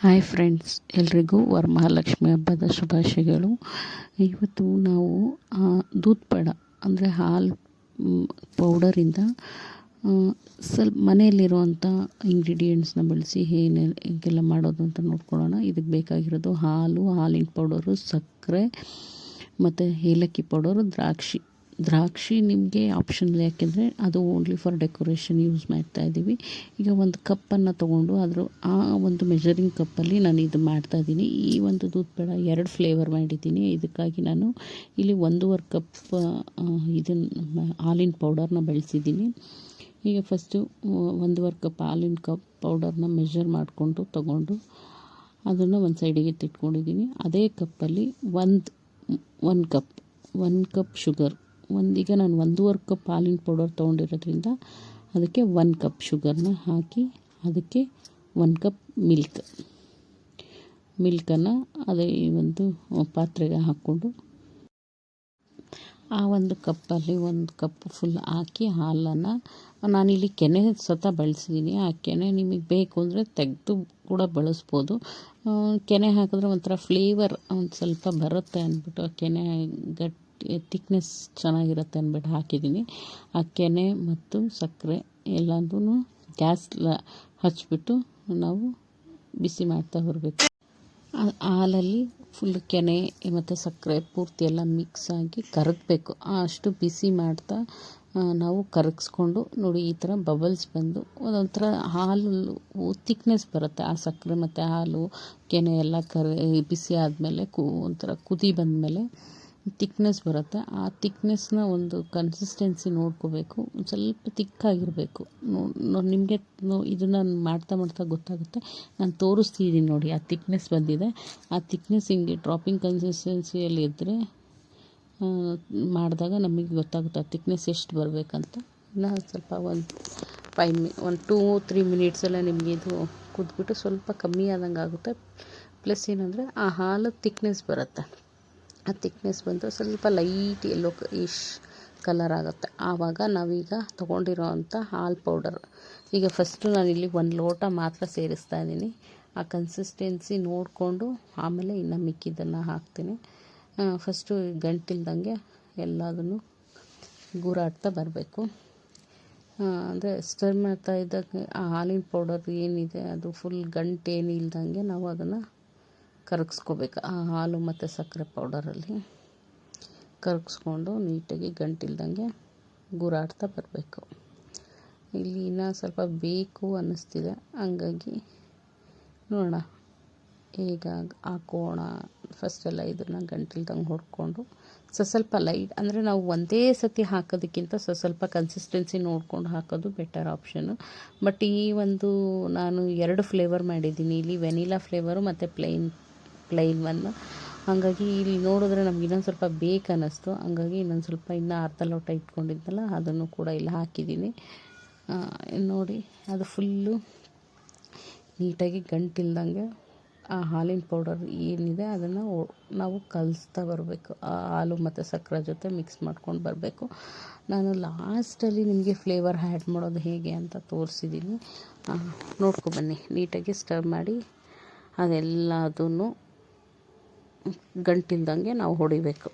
Hi friends ಎಲ್ರಿಗೂ ವರಮಹಾಲಕ್ಷ್ಮಿ ಹಬ್ಬದ ಶುಭಾಶಯಗಳು. ಇವತ್ತು ನಾವು ದೂದ್ ಪೇಡ ಅಂದರೆ ಹಾಲು ಪೌಡರಿಂದ ಸ್ವಲ್ಪ ಮನೆಯಲ್ಲಿರುವಂಥ ಇಂಗ್ರೀಡಿಯೆಂಟ್ಸ್ನ ಬಳಸಿ ಏನು ಹೀಗೆಲ್ಲ ಮಾಡೋದು ಅಂತ ನೋಡ್ಕೊಳ್ಳೋಣ. ಇದಕ್ಕೆ ಬೇಕಾಗಿರೋದು ಹಾಲು, ಹಾಲಿನ ಪೌಡರು, ಸಕ್ಕರೆ, ಮತ್ತು ಏಲಕ್ಕಿ ಪೌಡರು, ದ್ರಾಕ್ಷಿ. ದ್ರಾಕ್ಷಿ ನಿಮಗೆ ಆಪ್ಷನಲ್ ಯಾಕೆಂದರೆ ಅದು ಓನ್ಲಿ ಫಾರ್ ಡೆಕೋರೇಷನ್ ಯೂಸ್ ಮಾಡ್ತಾ ಇದ್ದೀವಿ. ಈಗ ಒಂದು ಕಪ್ಪನ್ನು ತೊಗೊಂಡು ಅದ್ರ ಆ ಒಂದು ಮೆಜರಿಂಗ್ ಕಪ್ಪಲ್ಲಿ ನಾನು ಇದು ಮಾಡ್ತಾ ಇದ್ದೀನಿ. ಈ ಒಂದು ದೂದ್ ಬೇಡ ಎರಡು ಫ್ಲೇವರ್ ಮಾಡಿದ್ದೀನಿ. ಇದಕ್ಕಾಗಿ ನಾನು ಇಲ್ಲಿ ಒಂದೂವರೆ ಕಪ್ ಇದನ್ನು ಹಾಲಿನ ಪೌಡರ್ನ ಬಳಸಿದ್ದೀನಿ. ಈಗ ಫಸ್ಟು ಒಂದೂವರೆ ಕಪ್ ಹಾಲಿನ ಕಪ್ ಪೌಡರ್ನ ಮೆಷರ್ ಮಾಡಿಕೊಂಡು ತೊಗೊಂಡು ಅದನ್ನು ಒಂದು ಸೈಡಿಗೆ ತಿಟ್ಕೊಂಡಿದ್ದೀನಿ ಅದೇ ಕಪ್ಪಲ್ಲಿ ಒಂದು ಒಂದು ಕಪ್ ಒಂದು ಕಪ್ ಶುಗರ್ ಒಂದೀಗ ನಾನು ಒಂದೂವರೆ ಕಪ್ ಹಾಲಿನ ಪೌಡರ್ ತೊಗೊಂಡಿರೋದ್ರಿಂದ ಅದಕ್ಕೆ ಒನ್ ಕಪ್ ಶುಗರ್ನ ಹಾಕಿ ಅದಕ್ಕೆ ಒನ್ ಕಪ್ ಮಿಲ್ಕ್. ಮಿಲ್ಕನ್ನು ಅದೇ ಒಂದು ಪಾತ್ರೆಗೆ ಹಾಕ್ಕೊಂಡು ಆ ಒಂದು ಕಪ್ಪಲ್ಲಿ ಒಂದು ಕಪ್ ಫುಲ್ ಹಾಕಿ ಹಾಲನ್ನು ನಾನಿಲ್ಲಿ ಕೆನೆ ಸತ ಬಳಸಿದ್ದೀನಿ ಆ ಕೆನೆ ನಿಮಗೆ ಬೇಕು ಅಂದರೆ ತೆಗೆದು ಕೂಡ ಬಳಸ್ಬೋದು. ಕೆನೆ ಹಾಕಿದ್ರೆ ಒಂಥರ ಫ್ಲೇವರ್ ಒಂದು ಸ್ವಲ್ಪ ಬರುತ್ತೆ ಅಂದ್ಬಿಟ್ಟು ಆ ಕೆನೆ ಗಟ್ಟಿ ತಿಕ್ನೆಸ್ ಚೆನ್ನಾಗಿರುತ್ತೆ ಅಂದ್ಬಿಟ್ಟು ಹಾಕಿದ್ದೀನಿ. ಆ ಕೆನೆ ಮತ್ತು ಸಕ್ಕರೆ ಎಲ್ಲದೂ ಗ್ಯಾಸ್ ಹಚ್ಚಿಬಿಟ್ಟು ನಾವು ಬಿಸಿ ಮಾಡ್ತಾ ಬರಬೇಕು ಹಾಲಲ್ಲಿ ಫುಲ್ ಕೆನೆ ಮತ್ತು ಸಕ್ಕರೆ ಪೂರ್ತಿ ಎಲ್ಲ ಮಿಕ್ಸ್ ಆಗಿ ಕರಗಬೇಕು. ಅಷ್ಟು ಬಿಸಿ ಮಾಡ್ತಾ ನಾವು ಕರಗಿಸ್ಕೊಂಡು ನೋಡಿ ಈ ಥರ ಬಬಲ್ಸ್ ಬಂದು ಒಂದೊಂಥರ ಹಾಲು ತಿಕ್ನೆಸ್ ಬರುತ್ತೆ. ಆ ಸಕ್ಕರೆ ಮತ್ತು ಹಾಲು, ಕೆನೆ ಎಲ್ಲ ಕರ, ಬಿಸಿ ಆದಮೇಲೆ ಕು ಒಂಥರ ಕುದಿ ಬಂದಮೇಲೆ ತಿಕ್ನೆಸ್ ಬರುತ್ತೆ. ಆ ತಿಕ್ನೆಸ್ನ ಒಂದು ಕನ್ಸಿಸ್ಟೆನ್ಸಿ ನೋಡ್ಕೋಬೇಕು. ಒಂದು ಸ್ವಲ್ಪ ತಿಕ್ಕಾಗಿರಬೇಕು ನಿಮಗೆ ಇದನ್ನ ಮಾಡ್ತಾ ಮಾಡ್ತಾ ಗೊತ್ತಾಗುತ್ತೆ. ನಾನು ತೋರಿಸ್ತಿದ್ದೀನಿ ನೋಡಿ, ಆ ತಿಕ್ನೆಸ್ ಬಂದಿದೆ. ಆ ತಿಕ್ನೆಸ್ ಹಿಂಗೆ ಡ್ರಾಪಿಂಗ್ ಕನ್ಸಿಸ್ಟೆನ್ಸಿಯಲ್ಲಿ ಇದ್ದರೆ ಮಾಡಿದಾಗ ನಮಗೆ ಗೊತ್ತಾಗುತ್ತೆ ಆ ತಿಕ್ನೆಸ್ ಎಷ್ಟು ಬರಬೇಕಂತ. ಇನ್ನು ಸ್ವಲ್ಪ ಒಂದು ಫೈವ್ ಮಿ ಒಂದು ಟೂ ತ್ರೀ ಮಿನಿಟ್ಸೆಲ್ಲ ನಿಮಗೆ ಇದು ಕುದ್ಬಿಟ್ಟು ಸ್ವಲ್ಪ ಕಮ್ಮಿ ಆದಂಗೆ ಆಗುತ್ತೆ ಪ್ಲಸ್ ಏನಂದರೆ ಆ ಹಾಲು ತಿಕ್ನೆಸ್ ಬರುತ್ತೆ. ಆ ತಿಕ್ನೆಸ್ ಬಂದು ಸ್ವಲ್ಪ ಲೈಟ್ ಎಲ್ಲೋ ಇಶ್ ಕಲರ್ ಆಗುತ್ತೆ. ಆವಾಗ ನಾವೀಗ ತೊಗೊಂಡಿರೋ ಅಂಥ ಹಾಲು ಪೌಡರ್ ಈಗ ಫಸ್ಟು ನಾನಿಲ್ಲಿ ಒಂದು ಲೋಟ ಮಾತ್ರ ಸೇರಿಸ್ತಾ ಇದ್ದೀನಿ. ಆ ಕನ್ಸಿಸ್ಟೆನ್ಸಿ ನೋಡಿಕೊಂಡು ಆಮೇಲೆ ಇನ್ನು ಮಿಕ್ಕಿದ್ದನ್ನು ಹಾಕ್ತೀನಿ. ಫಸ್ಟು ಗಂಟಿಲ್ದಂಗೆ ಎಲ್ಲದನ್ನು ಗೂರಾಡ್ತಾ ಬರಬೇಕು. ಅಂದರೆ ಸ್ಟರ್ ಮಾಡ್ತಾ ಇದ್ದಾಗ ಆ ಹಾಲಿನ ಪೌಡರ್ ಏನಿದೆ ಅದು ಫುಲ್ ಗಂಟು ಏನು ಇಲ್ದಂಗೆ ನಾವು ಅದನ್ನು ಕರಗಿಸ್ಕೋಬೇಕು. ಆ ಹಾಲು ಮತ್ತು ಸಕ್ಕರೆ ಪೌಡರಲ್ಲಿ ಕರಗಿಸ್ಕೊಂಡು ನೀಟಾಗಿ ಗಂಟಿಲ್ದಂಗೆ ಗುರಾಡ್ತಾ ಬರಬೇಕು. ಇಲ್ಲಿ ಇನ್ನೂ ಸ್ವಲ್ಪ ಬೇಕು ಅನ್ನಿಸ್ತಿದೆ. ಹಂಗಾಗಿ ನೋಡೋಣ. ಈಗ ಹಾಕೋಣ. ಫಸ್ಟೆಲ್ಲ ಇದನ್ನು ಗಂಟಿಲ್ದಂಗೆ ಹೊಡ್ಕೊಂಡು ಸ್ವಲ್ಪ ಲೈಟ್ ಅಂದರೆ ನಾವು ಒಂದೇ ಸತಿ ಹಾಕೋದಕ್ಕಿಂತ ಸ್ವಲ್ಪ ಕನ್ಸಿಸ್ಟೆನ್ಸಿ ನೋಡ್ಕೊಂಡು ಹಾಕೋದು ಬೆಟರ್ ಆಪ್ಷನ್ನು ಬಟ್ ಈ ಒಂದು ನಾನು ಎರಡು ಫ್ಲೇವರ್ ಮಾಡಿದ್ದೀನಿ. ಇಲ್ಲಿ ವೆನಿಲಾ ಫ್ಲೇವರು ಮತ್ತು ಪ್ಲೈನ್ ಪ್ಲೈನ್ ಒನ್ ಹಾಗಾಗಿ ಇಲ್ಲಿ ನೋಡಿದ್ರೆ ನಮ್ಗೆ ಇನ್ನೊಂದು ಸ್ವಲ್ಪ ಬೇಕು ಅನ್ನಿಸ್ತು ಹಂಗಾಗಿ ಇನ್ನೊಂದು ಸ್ವಲ್ಪ ಇನ್ನೂ ಅರ್ಧ ಲೋಟ ಇಟ್ಕೊಂಡಿದ್ದಲ್ಲ, ಅದನ್ನು ಕೂಡ ಇಲ್ಲಿ ಹಾಕಿದ್ದೀನಿ. ನೋಡಿ, ಅದು ಫುಲ್ಲು ನೀಟಾಗಿ ಗಂಟಿಲ್ದಂಗೆ ಆ ಹಾಲಿನ ಪೌಡರ್ ಏನಿದೆ ಅದನ್ನು ನಾವು ಕಲಿಸ್ತಾ ಬರಬೇಕು. ಆ ಹಾಲು ಮತ್ತು ಸಕ್ಕರೆ ಜೊತೆ ಮಿಕ್ಸ್ ಮಾಡ್ಕೊಂಡು ಬರಬೇಕು. ನಾನು ಲಾಸ್ಟಲ್ಲಿ ನಿಮಗೆ ಫ್ಲೇವರ್ ಆ್ಯಡ್ ಮಾಡೋದು ಹೇಗೆ ಅಂತ ತೋರಿಸಿದ್ದೀನಿ ನೋಡ್ಕೊಬನ್ನಿ ನೀಟಾಗಿ ಸ್ಟರ್ ಮಾಡಿ ಅದೆಲ್ಲದನ್ನು ಗಂಟಿಲ್ದಂಗೆ ನಾವು ಹೊಡಿಬೇಕು.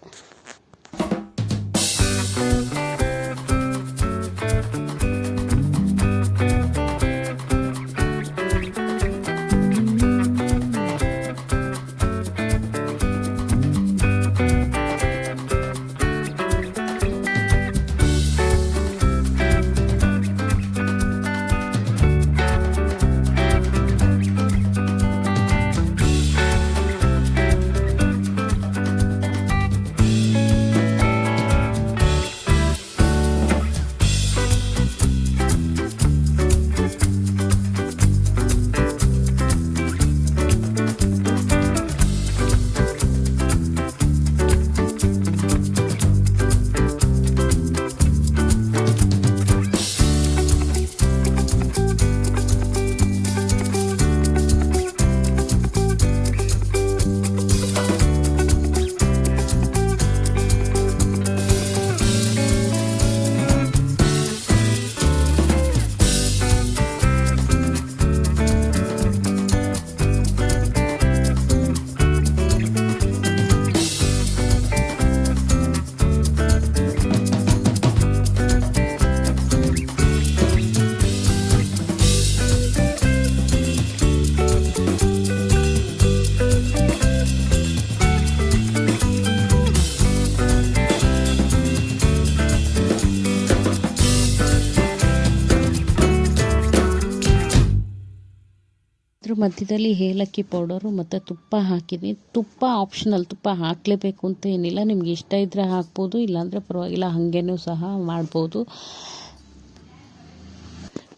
ಮಧ್ಯದಲ್ಲಿ ಏಲಕ್ಕಿ ಪೌಡರು ಮತ್ತು ತುಪ್ಪ ಹಾಕಿದ್ದೀನಿ ತುಪ್ಪ ಆಪ್ಷನಲ್ ತುಪ್ಪ ಹಾಕಲೇಬೇಕು ಅಂತ ಏನಿಲ್ಲ. ನಿಮ್ಗೆ ಇಷ್ಟ ಇದ್ದರೆ ಹಾಕ್ಬೋದು, ಇಲ್ಲಾಂದರೆ ಪರವಾಗಿಲ್ಲ, ಹಾಗೇನೂ ಸಹ ಮಾಡ್ಬೋದು.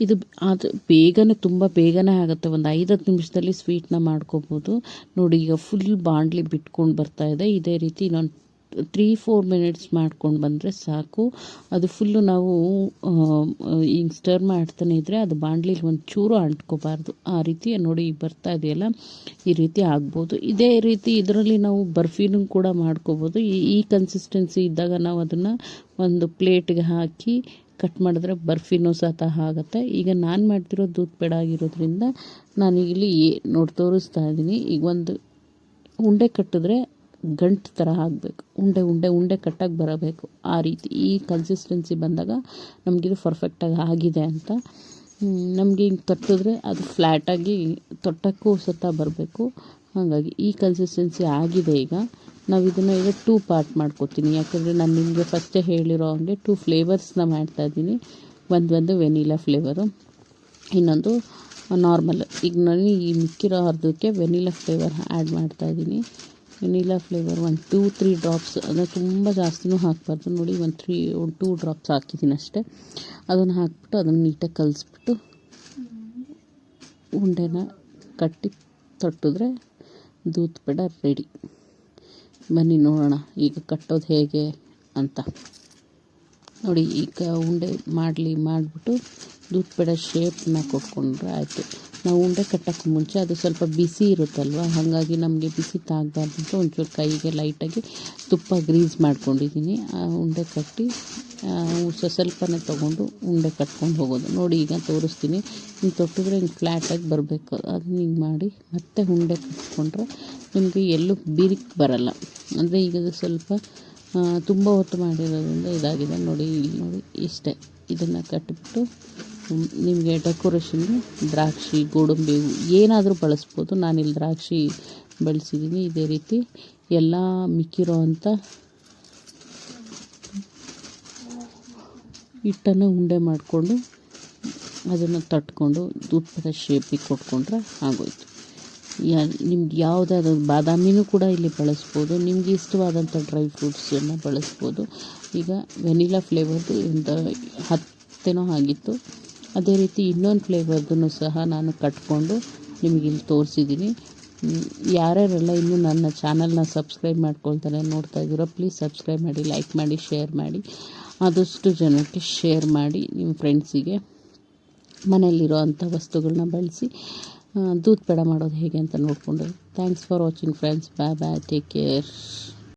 ಇದು ಅದು ಬೇಗನೆ, ತುಂಬ ಬೇಗನೆ ಆಗುತ್ತೆ. ಒಂದು ಐದು ಹತ್ತು ನಿಮಿಷದಲ್ಲಿ ಸ್ವೀಟ್ನ ಮಾಡ್ಕೋಬೋದು. ನೋಡಿ, ಈಗ ಫುಲ್ ಬಾಂಡ್ಲಿ ಬಿಟ್ಕೊಂಡು ಬರ್ತಾ ಇದೆ. ಇದೇ ರೀತಿ ಇನ್ನೊಂದು ತ್ರೀ ಫೋರ್ ಮಿನಿಟ್ಸ್ ಮಾಡ್ಕೊಂಡು ಬಂದರೆ ಸಾಕು. ಅದು ಫುಲ್ಲು ನಾವು ಹಿಂಗೆ ಸ್ಟರ್ ಮಾಡ್ತಾನೆ ಇದ್ದರೆ ಅದು ಬಾಣಲಿಲಿ ಒಂದು ಚೂರು ಅಂಟ್ಕೋಬಾರ್ದು. ಆ ರೀತಿ ನೋಡಿ ಬರ್ತಾ ಇದೆಯಲ್ಲ, ಈ ರೀತಿ ಆಗ್ಬೋದು. ಇದೇ ರೀತಿ ಇದರಲ್ಲಿ ನಾವು ಬರ್ಫಿನೂ ಕೂಡ ಮಾಡ್ಕೋಬೋದು. ಈ ಕನ್ಸಿಸ್ಟೆನ್ಸಿ ಇದ್ದಾಗ ನಾವು ಅದನ್ನು ಒಂದು ಪ್ಲೇಟ್ಗೆ ಹಾಕಿ ಕಟ್ ಮಾಡಿದ್ರೆ ಬರ್ಫಿನೂ ಸಹ ಆಗುತ್ತೆ. ಈಗ ನಾನು ಮಾಡ್ತಿರೋ ದೂದ್ ಪೇಡ ಆಗಿರೋದ್ರಿಂದ ಇಲ್ಲಿ ನೋಡಿ ತೋರಿಸ್ತಾ ಇದ್ದೀನಿ ಈಗ ಒಂದು ಉಂಡೆ ಕಟ್ಟಿದ್ರೆ ಗಂಟು ಥರ ಆಗಬೇಕು. ಉಂಡೆ ಉಂಡೆ ಉಂಡೆ ಕಟ್ಟಾಗಿ ಬರಬೇಕು. ಆ ರೀತಿ. ಈ ಕನ್ಸಿಸ್ಟೆನ್ಸಿ ಬಂದಾಗ ನಮಗಿದು ಪರ್ಫೆಕ್ಟಾಗಿ ಆಗಿದೆ ಅಂತ. ನಮಗೆ ಹಿಂಗೆ ತಟ್ಟಿದ್ರೆ ಅದು ಫ್ಲ್ಯಾಟಾಗಿ ತೊಟ್ಟಕ್ಕೂ ಸತ ಬರಬೇಕು. ಹಾಗಾಗಿ ಈ ಕನ್ಸಿಸ್ಟೆನ್ಸಿ ಆಗಿದೆ ಈಗ. ನಾವು ಇದನ್ನು ಈಗ ಟೂ ಪಾರ್ಟ್ ಮಾಡ್ಕೋತೀನಿ. ಯಾಕಂದರೆ ನಾನು ನಿಮಗೆ ಫಸ್ಟೇ ಹೇಳಿರೋ ಹಂಗೆ ಟೂ ಫ್ಲೇವರ್ಸ್ನ ಮಾಡ್ತಾಯಿದ್ದೀನಿ ಒಂದು ಒಂದು ವೆನಿಲಾ ಫ್ಲೇವರು ಇನ್ನೊಂದು ನಾರ್ಮಲ್ ಈಗ ನಾನು ಈ ಮಿಕ್ಕಿರೋ ಅರ್ಧಕ್ಕೆ ವೆನಿಲಾ ಫ್ಲೇವರ್ ಆ್ಯಡ್ ಮಾಡ್ತಾಯಿದ್ದೀನಿ ವೆನಿಲಾ ಫ್ಲೇವರ್ ಒಂದು ಟೂ, ತ್ರೀ ಡ್ರಾಪ್ಸ್, ಅಂದರೆ ತುಂಬ ಜಾಸ್ತಿನೂ ಹಾಕಬಾರ್ದು. ನೋಡಿ, ಒಂದು ತ್ರೀ, ಒಂದು ಟೂ ಡ್ರಾಪ್ಸ್ ಹಾಕಿದ್ದೀನಿ ಅಷ್ಟೇ. ಅದನ್ನು ಹಾಕ್ಬಿಟ್ಟು ಅದನ್ನು ನೀಟಾಗಿ ಕಲಿಸ್ಬಿಟ್ಟು ಉಂಡೆನ ಕಟ್ಟಿ ತೊಟ್ಟಿದ್ರೆ ದೂತ್ ಪೇಡ ರೆಡಿ. ಬನ್ನಿ ನೋಡೋಣ, ಈಗ ಕಟ್ಟೋದು ಹೇಗೆ ಅಂತ. ನೋಡಿ, ಈಗ ಉಂಡೆ ಮಾಡಲಿ, ಮಾಡಿಬಿಟ್ಟು ದೂದ್ ಪೇಡ ಶೇಪ್ನ ಕೊಟ್ಕೊಂಡ್ರೆ ಆಯಿತು. ನಾವು ಉಂಡೆ ಕಟ್ಟೋಕ್ಕೆ ಮುಂಚೆ ಅದು ಸ್ವಲ್ಪ ಬಿಸಿ ಇರುತ್ತಲ್ವ? ಹಾಗಾಗಿ ನಮಗೆ ಬಿಸಿ ತಾಗಬಾರ್ದು ಅಂತ ಒಂಚೂರು ಕೈಗೆ ಲೈಟಾಗಿ ತುಪ್ಪ ಗ್ರೀಸ್ ಮಾಡ್ಕೊಂಡಿದ್ದೀನಿ. ಆ ಉಂಡೆ ಕಟ್ಟಿ ಸ್ವಸ್ವಲ್ಪನೇ ಸ್ವಲ್ಪನೇ ತೊಗೊಂಡು ಉಂಡೆ ಕಟ್ಕೊಂಡು ಹೋಗೋದು. ನೋಡಿ ಈಗ ತೋರಿಸ್ತೀನಿ. ಹಿಂಗೆ ತೊಟ್ಟಿದ್ರೆ ಹಿಂಗೆ ಫ್ಲ್ಯಾಟಾಗಿ ಬರಬೇಕು. ಅದನ್ನ ಹಿಂಗೆ ಮಾಡಿ ಮತ್ತೆ ಉಂಡೆ ಕಟ್ಕೊಂಡ್ರೆ ನಿಮಗೆ ಎಲ್ಲೂ ಬಿರಿಕ್ ಬರಲ್ಲ. ಅಂದರೆ ಈಗ ಸ್ವಲ್ಪ ತುಂಬ ಹೊತ್ತು ಮಾಡಿರೋದ್ರಿಂದ ಇದಾಗಿದೆ. ನೋಡಿ, ಇಲ್ಲಿ ನೋಡಿ, ಇಷ್ಟೇ. ಇದನ್ನು ಕಟ್ಟಿಬಿಟ್ಟು ನಿಮಗೆ ಡೆಕೋರೇಷನ್ಗೆ ದ್ರಾಕ್ಷಿ, ಗೋಡಂಬಿ ಏನಾದರೂ ಬಳಸ್ಬೋದು. ನಾನಿಲ್ಲಿ ದ್ರಾಕ್ಷಿ ಬಳಸಿದ್ದೀನಿ ಇದೇ ರೀತಿ. ಎಲ್ಲ ಮಿಕ್ಕಿರೋ ಅಂಥ ಹಿಟ್ಟನ್ನು ಉಂಡೆ ಮಾಡಿಕೊಂಡು ಅದನ್ನು ತಟ್ಕೊಂಡು ದುಪ್ಪದ ಶೇಪಿಗೆ ಕೊಟ್ಕೊಂಡ್ರೆ ಆಗೋಯ್ತು. ಯಾ, ನಿಮ್ಗೆ ಯಾವುದಾದ್ರು ಬಾದಾಮಿನೂ ಕೂಡ ಇಲ್ಲಿ ಬಳಸ್ಬೋದು. ನಿಮಗೆ ಇಷ್ಟವಾದಂಥ ಡ್ರೈ ಫ್ರೂಟ್ಸನ್ನು ಬಳಸ್ಬೋದು. ಈಗ ವೆನಿಲಾ ಫ್ಲೇವರ್ದು ಒಂದು ಹತ್ತೇನೋ ಆಗಿತ್ತು. ಅದೇ ರೀತಿ ಇನ್ನೊಂದು ಫ್ಲೇವರ್ದೂ ಸಹ ನಾನು ಕಟ್ಕೊಂಡು ನಿಮಗೆ ಇಲ್ಲಿ ತೋರಿಸಿದ್ದೀನಿ. ಯಾರ್ಯಾರೆಲ್ಲ ಇನ್ನೂ ನನ್ನ ಚಾನಲ್ನ ಸಬ್ಸ್ಕ್ರೈಬ್ ಮಾಡ್ಕೊಳ್ತಾರೆ, ನೋಡ್ತಾ ಇದ್ದೀರೋ ಪ್ಲೀಸ್ ಸಬ್ಸ್ಕ್ರೈಬ್ ಮಾಡಿ ಲೈಕ್ ಮಾಡಿ ಶೇರ್ ಮಾಡಿ. ಆದಷ್ಟು ಜನಕ್ಕೆ ಶೇರ್ ಮಾಡಿ, ನಿಮ್ಮ ಫ್ರೆಂಡ್ಸಿಗೆ ಮನೆಯಲ್ಲಿರೋ ಅಂಥ ವಸ್ತುಗಳನ್ನ ಬಳಸಿ ದೂದ್ ಪೇಡ ಮಾಡೋದು ಹೇಗೆ ಅಂತ ನೋಡಿಕೊಂಡು thanks for watching friends bye bye take care